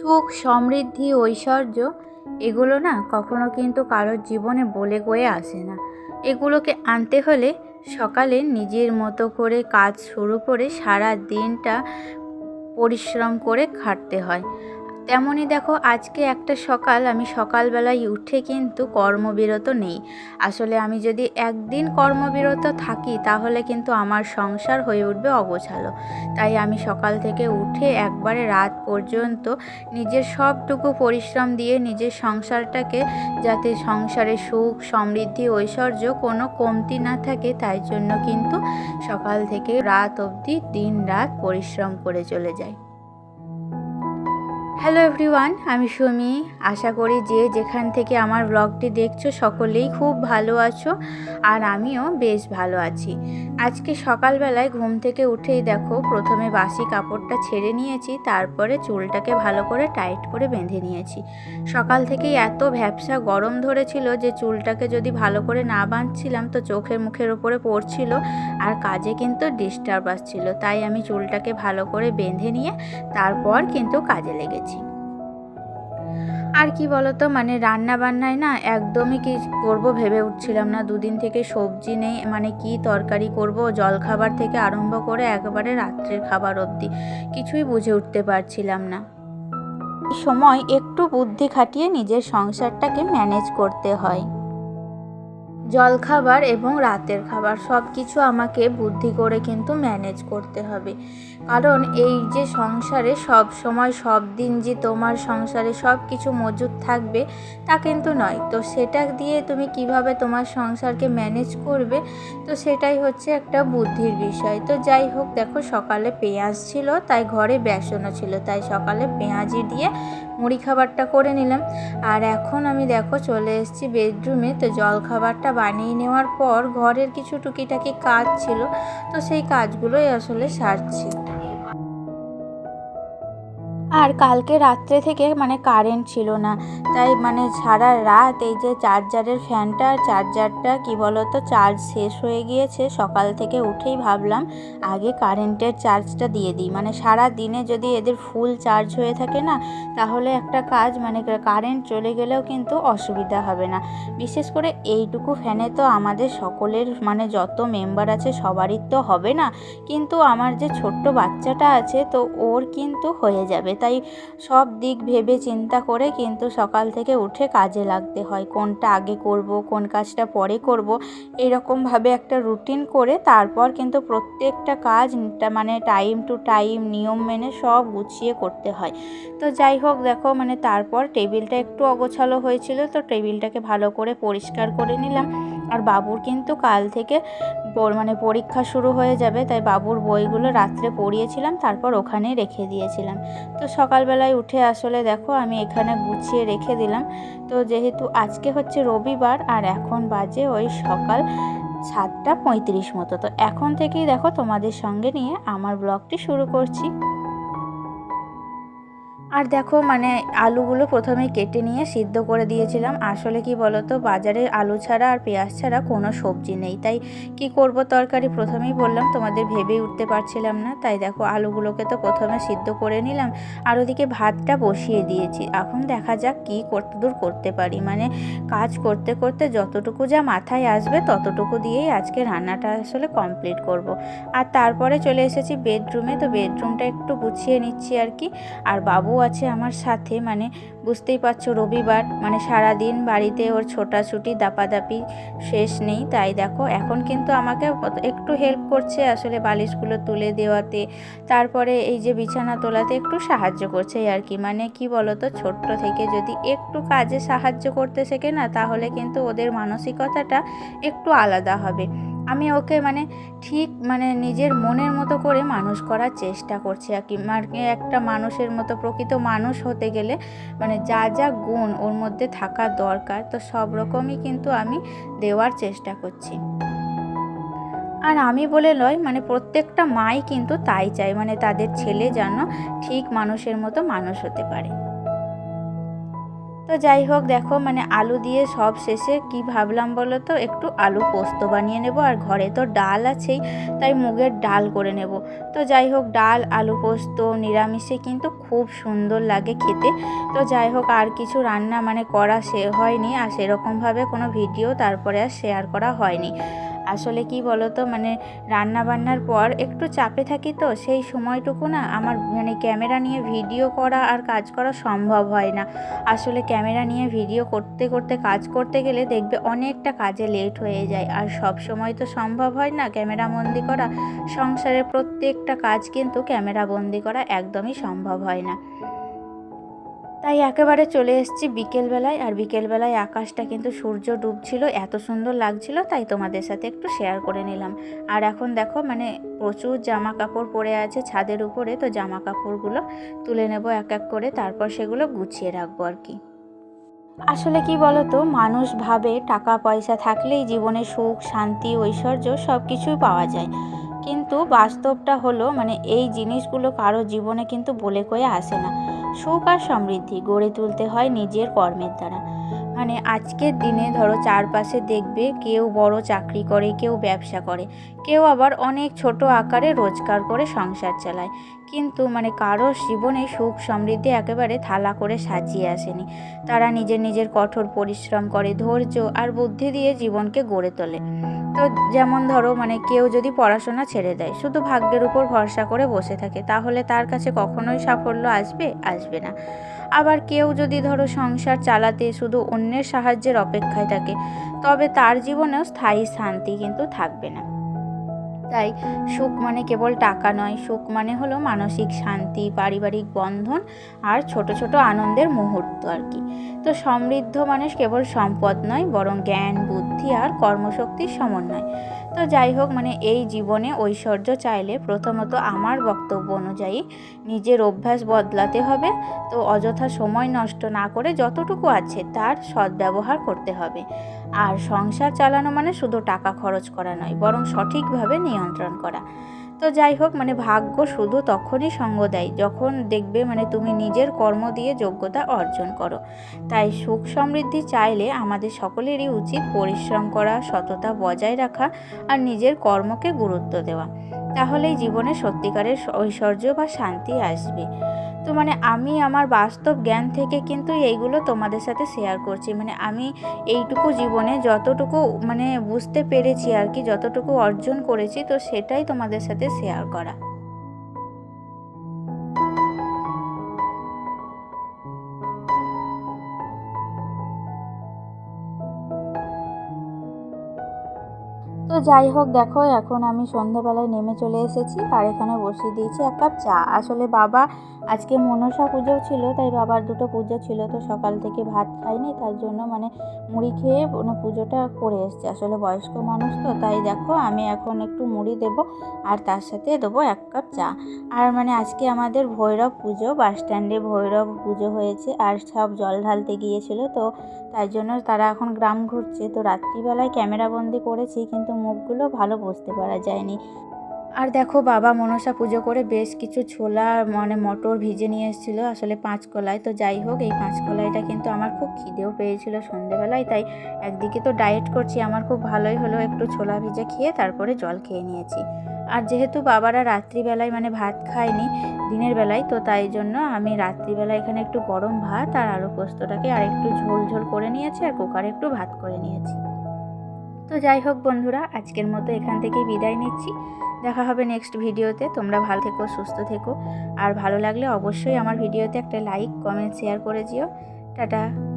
সুখ, সমৃদ্ধি, ঐশ্বর্য, এগুলো না কখনো কিন্তু কারোর জীবনে বলে গয়ে আসে না। এগুলোকে আনতে হলে সকালে নিজের মতো করে কাজ শুরু করে সারা দিনটা পরিশ্রম করে খাটতে হয়। তেমনই দেখো, আজকে একটা সকাল, আমি সকালবেলায় উঠে কিন্তু কর্মবিরত নেই। আসলে আমি যদি একদিন কর্মবিরত থাকি, তাহলে কিন্তু আমার সংসার হয়ে উঠবে অগোছালো। তাই আমি সকাল থেকে উঠে একবারে রাত পর্যন্ত নিজের সবটুকু পরিশ্রম দিয়ে নিজের সংসারটাকে, যাতে সংসারে সুখ, সমৃদ্ধি, ঐশ্বর্য কোনো কমতি না থাকে, তাই জন্য কিন্তু সকাল থেকে রাত অবধি দিন রাত পরিশ্রম করে চলে যাই। হ্যালো এভরিওয়ান আমি সুমি। আশা করি যে যেখান থেকে আমার ব্লগটি দেখছ, সকলেই খুব ভালো আছো আর আমিও বেশ ভালো আছি। আজকে সকালবেলায় ঘুম থেকে উঠেই দেখো, প্রথমে বাসি কাপড়টা ছেড়ে নিয়েছি, তারপরে চুলটাকে ভালো করে টাইট করে বেঁধে নিয়েছি। সকাল থেকেই এত ভ্যাবসা গরম ধরেছিল যে চুলটাকে যদি ভালো করে না বাঁধছিলাম তো চোখের মুখের ওপরে পড়ছিল আর কাজে কিন্তু ডিস্টার্ব আসছিল। তাই আমি চুলটাকে ভালো করে বেঁধে নিয়ে তারপর কিন্তু কাজে লেগেছি। আর কি বলতো মানে রান্না বান্নায় না একদমই কি করব ভেবে উঠছিলাম না। দুদিন থেকে সবজি নেই মানে কি তরকারি করব জল খাবার থেকে আরম্ভ করে একবারে রাত্রের খাবার অবধি কিছুই বুঝে উঠতে পারছিলাম না। সময় একটু বুদ্ধি খাটিয়ে নিজের সংসারটাকে ম্যানেজ করতে হয়। জলখাবার এবং রাতের খাবার সব কিছু আমাকে বুদ্ধি করে কিন্তু ম্যানেজ করতে হবে। কারণ এই যে সংসারে সব সময় সব দিন যে তোমার সংসারে সব কিছু মজুদ থাকবে, তা কিন্তু নয়। তো সেটা দিয়ে তুমি কীভাবে তোমার সংসারকে ম্যানেজ করবে, তো সেটাই হচ্ছে একটা বুদ্ধির বিষয়। তো যাই হোক, দেখো সকালে পেঁয়াজ ছিল, তাই ঘরে বেসনও ছিল, তাই সকালে পেঁয়াজি দিয়ে মুড়ি খাবারটা করে নিলাম। আর এখন আমি দেখো চলে এসেছি বেডরুমে, তো জল খাবারটা বানিয়ে নেওয়ার পর ঘরের কিছু টুকিটাকি কাজ ছিল তো সেই কাজগুলোই আসলে সারছি। আর কালকে রাত্রে থেকে মানে কারেন্ট ছিল না। তাই মানে সারা রাত এই যে চার্জারের ফ্যানটা চার্জারটা কি বলতো চার্জ শেষ হয়ে গিয়েছে। সকাল থেকে উঠেই ভাবলাম, আগে কারেন্টের চার্জটা দিয়ে দিই। মানে সারা দিনে যদি এদের ফুল চার্জ হয়ে থাকে না, তাহলে একটা কাজ মানে কারেন্ট চলে গেলেও কিন্তু অসুবিধা হবে না। বিশেষ করে এইটুকু ফ্যানে তো আমাদের সকলের মানে যত মেম্বার আছে সবারই তো হবে না। কিন্তু আমার যে ছোট্ট বাচ্চাটা আছে, তো ওর কিন্তু হয়ে যাবে। তাই সব দিক ভেবে চিন্তা করে কিন্তু সকাল থেকে উঠে কাজে লাগতে হয়। কোনটা আগে করব, কোন কাজটা পরে করব এরকমভাবে একটা রুটিন করে তারপর কিন্তু প্রত্যেকটা কাজ মানে টাইম টু টাইম নিয়ম মেনে সব গুছিয়ে করতে হয়। তো যাই হোক দেখো মানে তারপর টেবিলটা একটু অগোছালো হয়েছিল তো টেবিলটাকে ভালো করে পরিষ্কার করে নিলাম। আর বাবুর কিন্তু কাল থেকে মানে পরীক্ষা শুরু হয়ে যাবে, তাই বাবুর বইগুলো রাত্রে পড়িয়েছিলাম, তারপর ওখানে রেখে দিয়েছিলাম। তো সকালবেলায় উঠে আসলে দেখো, আমি এখানে গুছিয়ে রেখে দিলাম। তো যেহেতু আজকে হচ্ছে রবিবার, আর এখন বাজে ওই সকাল সাতটা পঁয়ত্রিশ মতো। তো এখন থেকেই দেখো তোমাদের সঙ্গে নিয়ে আমার ব্লগটি শুরু করছি। আর দেখো মানে আলুগুলো প্রথমে কেটে নিয়ে সিদ্ধ করে দিয়েছিলাম। আসলে কি বলতো, বাজারে আলু ছাড়া আর পেঁয়াজ ছাড়া কোনো সবজি নেই। তাই কি করব তরকারি প্রথমেই বললাম, তোমাদের ভেবেই উঠতে পারছিলাম না। তাই দেখো, আলুগুলোকে তো প্রথমে সিদ্ধ করে নিলাম আর ওদিকে ভাতটা বসিয়ে দিয়েছি। এখন দেখা যাক কী কতদূর করতে পারি। মানে কাজ করতে করতে যতটুকু যা মাথায় আসবে ততটুকু দিয়েই আজকে রান্নাটা আসলে কমপ্লিট করব। আর তারপরে চলে এসেছি বেডরুমে তো বেডরুমটা একটু গুছিয়ে নিচ্ছি আর কি। আর বাবু আছে আমার সাথে মানে বুঝতেই পারছ রবিবার মানে সারা দিন বাড়িতে ওর ছোটাছুটি, দাপাদাপি শেষ নেই, তাই দেখো, এখন কিন্তু আমাকে একটু হেল্প করছে আসলে বালিশগুলো তুলে দেওয়াতে, তারপরে এই যে বিছানা তোলাতে একটু সাহায্য করছে আর কি মানে কি বলতো, ছোট্ট থেকে যদি একটু কাজে সাহায্য করতে শেখে না, তাহলে কিন্তু ওদের মানসিকতাটা একটু আলাদা হবে। আমি ওকে মানে ঠিক মানে নিজের মনের মতো করে মানুষ করার চেষ্টা করছি আর কি। মানে একটা মানুষের মতো প্রকৃত মানুষ হতে গেলে মানে যা যা গুণ ওর মধ্যে থাকা দরকার, তো সব রকমই কিন্তু আমি দেওয়ার চেষ্টা করছি। আর আমি বলে নয় মানে প্রত্যেকটা মাই কিন্তু তাই চায় মানে তাদের ছেলে যেন ঠিক মানুষের মতো মানুষ হতে পারে। তো যাই হোক, দেখো মানে আলু দিয়ে সব শেষে কি ভাবলাম বলো তো? একটু আলু পোস্ত বানিয়ে নেব আর ঘরে তো ডাল আছেই, তাই মুগের ডাল করে নেব। তো যাই হোক, ডাল, আলু পোস্ত, নিরামিষে কিন্তু খুব সুন্দর লাগে খেতে। তো যাই হোক, আর কিছু রান্না মানে করা সে হয়নি, আর সেরকমভাবে কোনো ভিডিও তারপরে আর শেয়ার করা হয়নি। আসলে কি বলো তো মানে রান্না বান্নার পর একটু চাপে থাকি তো, সেই সময়টুকু না আমার মানে ক্যামেরা নিয়ে ভিডিও করা আর কাজ করা সম্ভব হয় না। আসলে ক্যামেরা নিয়ে ভিডিও করতে করতে, কাজ করতে গেলে দেখবে অনেকটা কাজে লেট হয়ে যায়। আর সব সময় তো সম্ভব হয় না ক্যামেরা বন্দি করা। সংসারের প্রত্যেকটা কাজ কিন্তু ক্যামেরা বন্দি করা একদমই সম্ভব হয় না। তাই একেবারে চলে এসেছি বিকেলবেলায়, আর বিকেলবেলায় আকাশটা কিন্তু সূর্য ডুবছিল, এত সুন্দর লাগছিল, তাই তোমাদের সাথে একটু শেয়ার করে নিলাম। আর এখন দেখো মানে প্রচুর জামা কাপড় পরে আছে ছাদের উপরে, তো জামা কাপড়গুলো তুলে নেব এক এক করে, তারপর সেগুলো গুছিয়ে রাখব আর কি। আসলে কি বলতো, মানুষ ভাবে টাকা পয়সা থাকলেই জীবনে সুখ, শান্তি, ঐশ্বর্য সব কিছুই পাওয়া যায়। কিন্তু বাস্তবটা হলো মানে এই জিনিসগুলো কারও জীবনে কিন্তু বলে কয়ে আসে না। সুখ আর সমৃদ্ধি গড়ে তুলতে হয় নিজের কর্মের দ্বারা। মানে আজকের দিনে ধরো চারপাশে দেখবে কেউ বড় চাকরি করে, কেউ ব্যবসা করে, কেউ আবার অনেক ছোট আকারে রোজগার করে সংসার চালায়। কিন্তু মানে কারোর জীবনে সুখ সমৃদ্ধি একেবারে থালা করে সাজিয়ে আসেনি। তারা নিজের নিজের কঠোর পরিশ্রম করে, ধৈর্য আর বুদ্ধি দিয়ে জীবনকে গড়ে তোলে। তো যেমন ধরো মানে কেউ যদি পড়াশোনা ছেড়ে দেয়, শুধু ভাগ্যের উপর ভরসা করে বসে থাকে, তাহলে তার কাছে কখনোই সাফল্য আসবে আসবে না। আবার কেউ যদি ধরো সংসার চালাতে শুধু অন্যের সাহায্যের অপেক্ষায় থাকে, তবে তার জীবনেও স্থায়ী শান্তি কিন্তু থাকবে না। তাই সুখ মানে কেবল টাকা নয়, সুখ মানে হলো মানসিক শান্তি, পারিবারিক বন্ধন আর ছোট ছোট আনন্দের মুহূর্ত আর কি। তো সমৃদ্ধ মানুষ কেবল সম্পদ নয়, বরং জ্ঞান, বুদ্ধি আর কর্মশক্তির সমন্বয়। তো যাই হোক মানে এই জীবনে ঐশ্বর্য চাইলে প্রথমত আমার বক্তব্য অনুযায়ী নিজের অভ্যাস বদলাতে হবে। তো অযথা সময় নষ্ট না করে যতটুকু আছে তার সদ্ব্যবহার করতে হবে। আর সংসার চালানো মানে শুধু টাকা খরচ করা নয়, বরং সঠিকভাবে নিয়ন্ত্রণ করা। তো যাই হোক মানে ভাগ্য শুধু তখনই সঙ্গ দেয় যখন দেখবে মানে তুমি নিজের কর্ম দিয়ে যোগ্যতা অর্জন করো। তাই সুখ সমৃদ্ধি চাইলে আমাদের সকলেরই উচিত পরিশ্রম করা, সততা বজায় রাখা আর নিজের কর্মকে গুরুত্ব দেওয়া। তাহলেই জীবনে সত্যিকারের ঐশ্বর্য বা শান্তি আসবে। তো মানে আমি আমার বাস্তব জ্ঞান থেকে কিন্তু এইগুলো তোমাদের সাথে শেয়ার করছি। মানে আমি এইটুকু জীবনে যতটুকু মানে বুঝতে পেরেছি আর কি, যতটুকু অর্জন করেছি, তো সেটাই তোমাদের সাথে শেয়ার করা। যাই হোক, দেখো, এখন আমি সন্ধ্যাবেলায় নেমে চলে এসেছি। আর এখানে বসিয়ে দিয়েছি এক কাপ চা। আসলে বাবা, আজকে মনসা পুজোও ছিল, তাই বাবার দুটো পুজো ছিল, তো সকাল থেকে ভাত খাইনি, তার জন্য মানে মুড়ি খেয়ে মানে পুজোটা করে এসছে। আসলে বয়স্ক মানুষ তো, তাই দেখো, আমি এখন একটু মুড়ি দেব আর তার সাথে দেবো এক কাপ চা। আর মানে আজকে আমাদের ভৈরব পুজো, বাস স্ট্যান্ডে ভৈরব পুজো হয়েছে আর সব জল ঢালতে গিয়েছিল, তো তাই জন্য তারা এখন গ্রাম ঘুরছে। তো রাত্রিবেলায় ক্যামেরাবন্দি করেছি, কিন্তু মুখগুলো ভালো বুঝতে পারা যায়নি। আর দেখো বাবা মনসা পুজো করে বেশ কিছু ছোলা মানে মটর ভিজে নিয়ে এসেছিল, আসলে পাঁচকলায় তো যাই হোক, এই পাঁচকলাইটা কিন্তু আমার খুব খিদেও পেয়েছিল সন্ধেবেলায়, তাই একদিকে তো ডায়েট করছি, আমার খুব ভালোই হলো একটু ছোলা ভিজে খেয়ে তারপরে জল খেয়ে নিয়েছি। আর যেহেতু বাবারা রাত্রিবেলায় মানে ভাত খায়নি দিনের বেলায়, তো তাই জন্য আমি রাত্রিবেলায় এখানে একটু গরম ভাত আর আলু পোস্তটাকে আর একটু ঝোল ঝোল করে নিয়েছি আর কুকারে একটু ভাত করে নিয়েছি। তো যাই হোক বন্ধুরা, আজকের মতো এখান থেকেই বিদায় নিচ্ছি। দেখা হবে নেক্সট ভিডিওতে। তোমরা ভালো থেকো, সুস্থ থেকো। আর ভালো লাগলে অবশ্যই আমার ভিডিওতে একটা লাইক কমেন্ট শেয়ার করে দিও। টাটা।